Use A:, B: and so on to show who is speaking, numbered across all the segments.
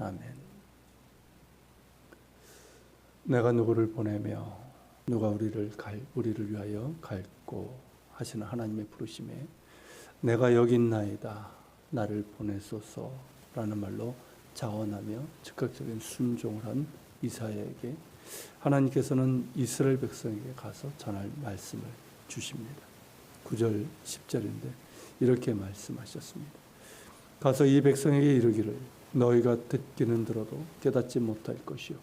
A: 아멘. 내가 누구를 보내며 누가 우리를 갈 우리를 위하여 갈고 하시는 하나님의 부르심에 내가 여기 있나이다 나를 보내소서라는 말로 자원하며 즉각적인 순종을 한 이사야에게 하나님께서는 이스라엘 백성에게 가서 전할 말씀을 주십니다. 9절 10절인데 이렇게 말씀하셨습니다. 가서 이 백성에게 이르기를 너희가 듣기는 들어도 깨닫지 못할 것이요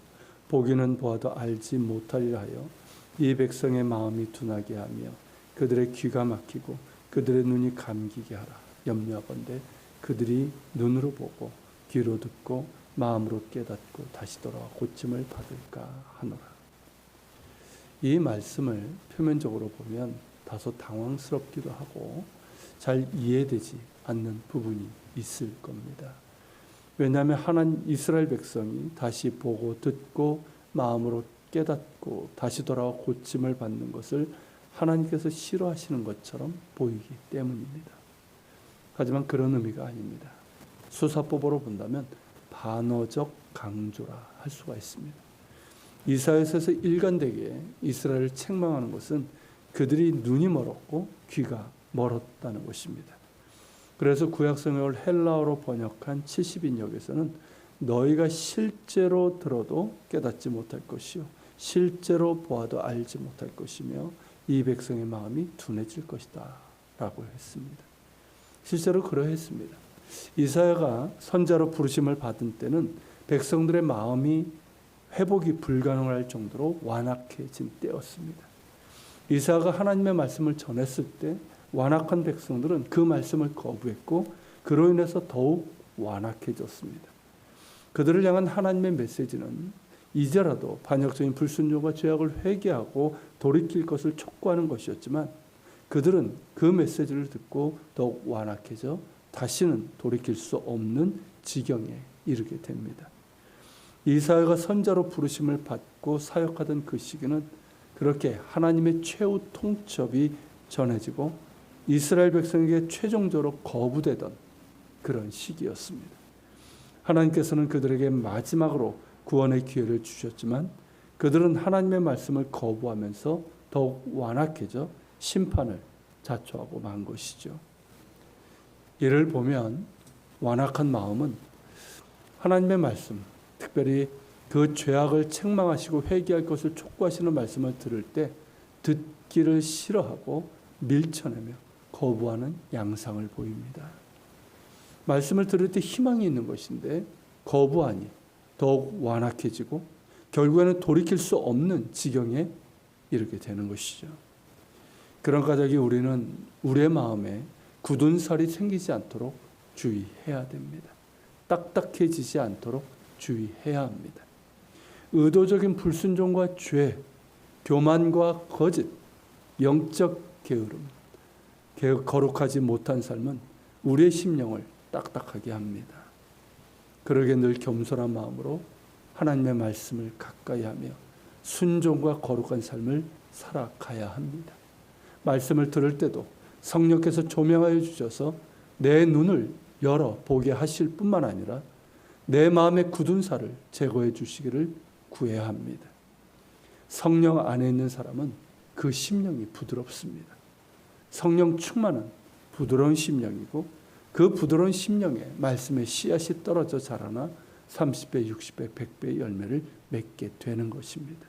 A: 보기는 보아도 알지 못하리라 하여 이 백성의 마음이 둔하게 하며 그들의 귀가 막히고 그들의 눈이 감기게 하라 염려하건대 그들이 눈으로 보고 귀로 듣고 마음으로 깨닫고 다시 돌아와 고침을 받을까 하노라. 이 말씀을 표면적으로 보면 다소 당황스럽기도 하고 잘 이해되지 않는 부분이 있을 겁니다. 왜냐하면 하나님 이스라엘 백성이 다시 보고 듣고 마음으로 깨닫고 다시 돌아와 고침을 받는 것을 하나님께서 싫어하시는 것처럼 보이기 때문입니다. 하지만 그런 의미가 아닙니다. 수사법으로 본다면 반어적 강조라 할 수가 있습니다. 이사야서에서 일관되게 이스라엘을 책망하는 것은 그들이 눈이 멀었고 귀가 멀었다는 것입니다. 그래서 구약 성경을 헬라어로 번역한 70인역에서는 너희가 실제로 들어도 깨닫지 못할 것이요 실제로 보아도 알지 못할 것이며 이 백성의 마음이 둔해질 것이다라고 했습니다. 실제로 그러했습니다. 이사야가 선자로 부르심을 받은 때는 백성들의 마음이 회복이 불가능할 정도로 완악해진 때였습니다. 이사야가 하나님의 말씀을 전했을 때 완악한 백성들은 그 말씀을 거부했고 그로 인해서 더욱 완악해졌습니다. 그들을 향한 하나님의 메시지는 이제라도 반역적인 불순종과 죄악을 회개하고 돌이킬 것을 촉구하는 것이었지만 그들은 그 메시지를 듣고 더욱 완악해져 다시는 돌이킬 수 없는 지경에 이르게 됩니다. 이사야가 선자로 부르심을 받고 사역하던 그 시기는 그렇게 하나님의 최후 통첩이 전해지고 이스라엘 백성에게 최종적으로 거부되던 그런 시기였습니다. 하나님께서는 그들에게 마지막으로 구원의 기회를 주셨지만 그들은 하나님의 말씀을 거부하면서 더욱 완악해져 심판을 자초하고 만 것이죠. 이를 보면 완악한 마음은 하나님의 말씀, 특별히 그 죄악을 책망하시고 회개할 것을 촉구하시는 말씀을 들을 때 듣기를 싫어하고 밀쳐내며 거부하는 양상을 보입니다. 말씀을 들을 때 희망이 있는 것인데 거부하니 더욱 완악해지고 결국에는 돌이킬 수 없는 지경에 이르게 되는 것이죠. 그런 까닭에 우리는 우리의 마음에 굳은 살이 생기지 않도록 주의해야 됩니다. 딱딱해지지 않도록 주의해야 합니다. 의도적인 불순종과 죄, 교만과 거짓, 영적 게으름, 거룩하지 못한 삶은 우리의 심령을 딱딱하게 합니다. 그러게 늘 겸손한 마음으로 하나님의 말씀을 가까이 하며 순종과 거룩한 삶을 살아가야 합니다. 말씀을 들을 때도 성령께서 조명하여 주셔서 내 눈을 열어 보게 하실 뿐만 아니라 내 마음의 굳은 살을 제거해 주시기를 구해야 합니다. 성령 안에 있는 사람은 그 심령이 부드럽습니다. 성령 충만은 부드러운 심령이고 그 부드러운 심령에 말씀의 씨앗이 떨어져 자라나 30배, 60배, 100배의 열매를 맺게 되는 것입니다.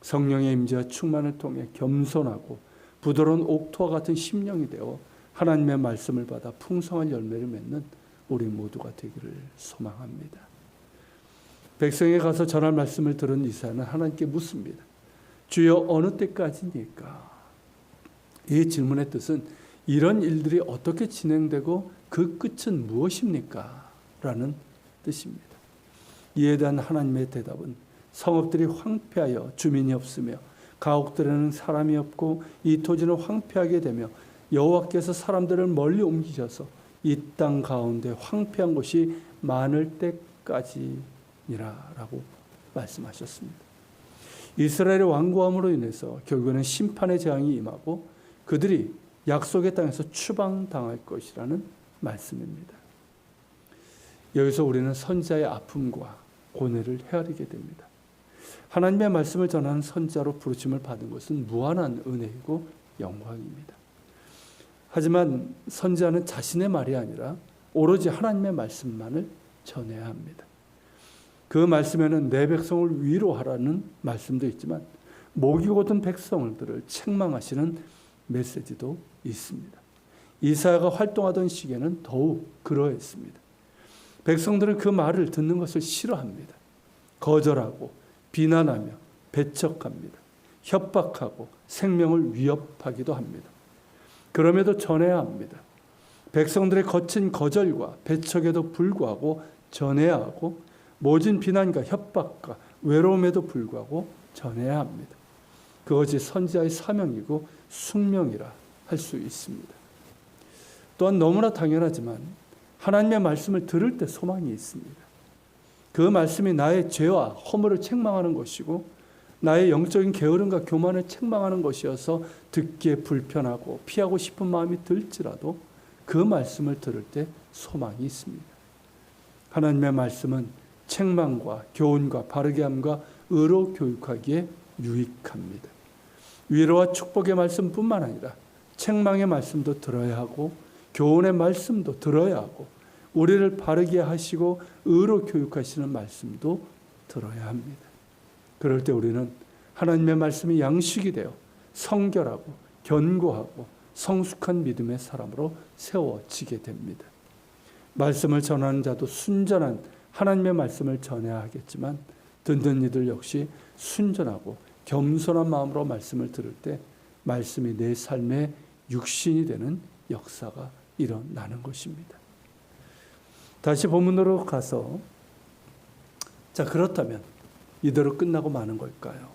A: 성령의 임재와 충만을 통해 겸손하고 부드러운 옥토와 같은 심령이 되어 하나님의 말씀을 받아 풍성한 열매를 맺는 우리 모두가 되기를 소망합니다. 백성에 가서 전할 말씀을 들은 이사야는 하나님께 묻습니다. 주여 어느 때까지니까? 이 질문의 뜻은 이런 일들이 어떻게 진행되고 그 끝은 무엇입니까? 라는 뜻입니다. 이에 대한 하나님의 대답은 성읍들이 황폐하여 주민이 없으며 가옥들에는 사람이 없고 이 토지는 황폐하게 되며 여호와께서 사람들을 멀리 옮기셔서 이 땅 가운데 황폐한 곳이 많을 때까지니라라고 말씀하셨습니다. 이스라엘의 완고함으로 인해서 결국에는 심판의 재앙이 임하고 그들이 약속의 땅에서 추방당할 것이라는 말씀입니다. 여기서 우리는 선자의 아픔과 고뇌를 헤아리게 됩니다. 하나님의 말씀을 전하는 선자로 부르심을 받은 것은 무한한 은혜이고 영광입니다. 하지만 선자는 자신의 말이 아니라 오로지 하나님의 말씀만을 전해야 합니다. 그 말씀에는 내 백성을 위로하라는 말씀도 있지만 목이 곧은 백성들을 책망하시는 메시지도 있습니다. 이사야가 활동하던 시기에는 더욱 그러했습니다. 백성들은 그 말을 듣는 것을 싫어합니다. 거절하고 비난하며 배척합니다. 협박하고 생명을 위협하기도 합니다. 그럼에도 전해야 합니다. 백성들의 거친 거절과 배척에도 불구하고 전해야 하고 모진 비난과 협박과 외로움에도 불구하고 전해야 합니다. 그것이 선지자의 사명이고 숙명이라 할 수 있습니다. 또한 너무나 당연하지만 하나님의 말씀을 들을 때 소망이 있습니다. 그 말씀이 나의 죄와 허물을 책망하는 것이고 나의 영적인 게으름과 교만을 책망하는 것이어서 듣기에 불편하고 피하고 싶은 마음이 들지라도 그 말씀을 들을 때 소망이 있습니다. 하나님의 말씀은 책망과 교훈과 바르게 함과 의로 교육하기에 유익합니다. 위로와 축복의 말씀뿐만 아니라 책망의 말씀도 들어야 하고 교훈의 말씀도 들어야 하고 우리를 바르게 하시고 의로 교육하시는 말씀도 들어야 합니다. 그럴 때 우리는 하나님의 말씀이 양식이 되어 성결하고 견고하고 성숙한 믿음의 사람으로 세워지게 됩니다. 말씀을 전하는 자도 순전한 하나님의 말씀을 전해야 하겠지만 듣는 이들 역시 순전하고 겸손한 마음으로 말씀을 들을 때 말씀이 내 삶의 육신이 되는 역사가 일어나는 것입니다. 다시 본문으로 가서 자 그렇다면 이대로 끝나고 마는 걸까요?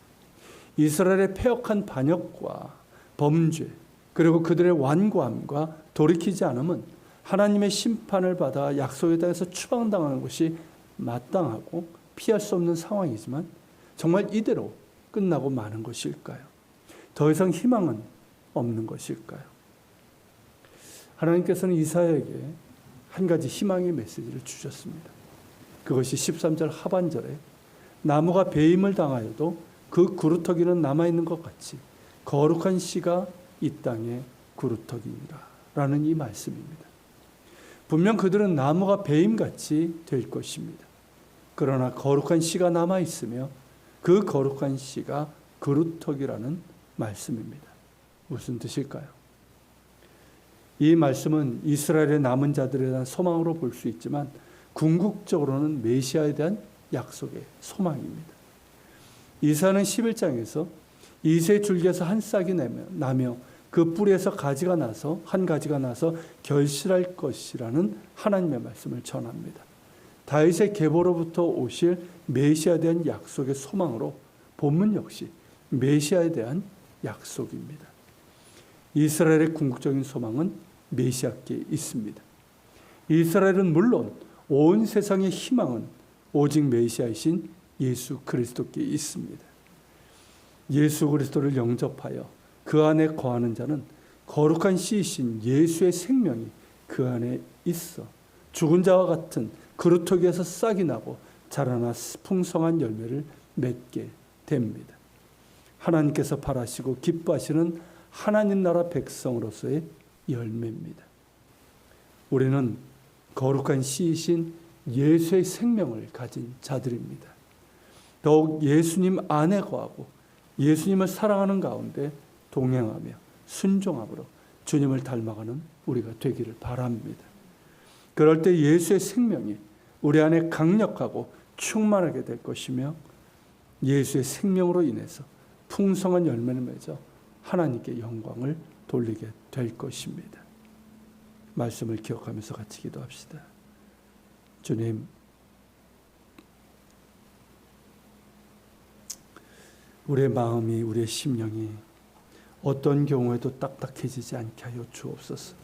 A: 이스라엘의 폐역한 반역과 범죄 그리고 그들의 완고함과 돌이키지 않음은 하나님의 심판을 받아 약속의 땅에서 추방당하는 것이 마땅하고 피할 수 없는 상황이지만 정말 이대로 끝나고 마는 것일까요? 더 이상 희망은 없는 것일까요? 하나님께서는 이사야에게 한 가지 희망의 메시지를 주셨습니다. 그것이 13절 하반절에 나무가 배임을 당하여도 그 구루터기는 남아있는 것 같이 거룩한 씨가 이 땅에 구루터기니라 라는 이 말씀입니다. 분명 그들은 나무가 배임같이 될 것입니다. 그러나 거룩한 씨가 남아있으며 그 거룩한 씨가 그루터기라는 말씀입니다. 무슨 뜻일까요? 이 말씀은 이스라엘의 남은 자들에 대한 소망으로 볼 수 있지만 궁극적으로는 메시아에 대한 약속의 소망입니다. 이사는 11장에서 이세 줄기에서 한 싹이 나며 그 뿌리에서 가지가 나서 한 가지가 나서 결실할 것이라는 하나님의 말씀을 전합니다. 다윗의 계보로부터 오실 메시아에 대한 약속의 소망으로 본문 역시 메시아에 대한 약속입니다. 이스라엘의 궁극적인 소망은 메시아께 있습니다. 이스라엘은 물론 온 세상의 희망은 오직 메시아이신 예수 그리스도께 있습니다. 예수 그리스도를 영접하여 그 안에 거하는 자는 거룩한 씨이신 예수의 생명이 그 안에 있어 죽은 자와 같은 그루터기에서 싹이 나고 자라나 풍성한 열매를 맺게 됩니다. 하나님께서 바라시고 기뻐하시는 하나님 나라 백성으로서의 열매입니다. 우리는 거룩한 씨이신 예수의 생명을 가진 자들입니다. 더욱 예수님 안에 거하고 예수님을 사랑하는 가운데 동행하며 순종함으로 주님을 닮아가는 우리가 되기를 바랍니다. 그럴 때 예수의 생명이 우리 안에 강력하고 충만하게 될 것이며 예수의 생명으로 인해서 풍성한 열매를 맺어 하나님께 영광을 돌리게 될 것입니다. 말씀을 기억하면서 같이 기도합시다. 주님, 우리의 마음이, 우리의 심령이 어떤 경우에도 딱딱해지지 않게 하여 주옵소서.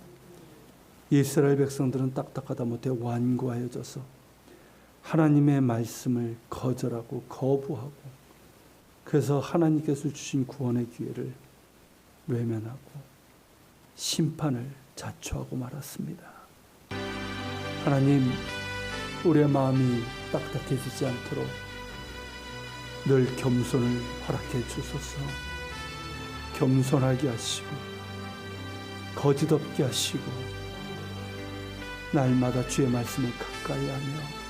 A: 이스라엘 백성들은 딱딱하다 못해 완고하여져서 하나님의 말씀을 거절하고 거부하고 그래서 하나님께서 주신 구원의 기회를 외면하고 심판을 자초하고 말았습니다. 하나님, 우리의 마음이 딱딱해지지 않도록 늘 겸손을 허락해 주소서. 겸손하게 하시고 거짓 없게 하시고 날마다 주의 말씀을 가까이 하며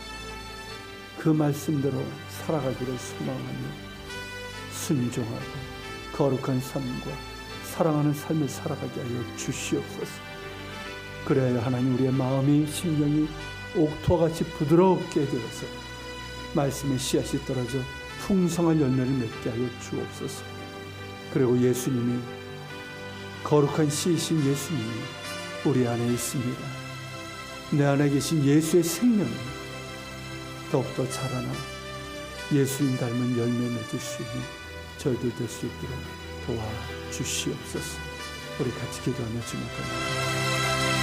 A: 그 말씀대로 살아가기를 소망하며 순종하고 거룩한 삶과 사랑하는 삶을 살아가게 하여 주시옵소서. 그래야 하나님 우리의 마음이 심령이 옥토와 같이 부드럽게 되어서 말씀의 씨앗이 떨어져 풍성한 열매를 맺게 하여 주옵소서. 그리고 예수님이 거룩한 씨이신 예수님이 우리 안에 있습니다. 내 안에 계신 예수의 생명이 더욱더 자라나 예수님 닮은 열매 맺을 수 있는 저희들 될 수 있도록 도와주시옵소서. 우리 같이 기도하며 주목합니다.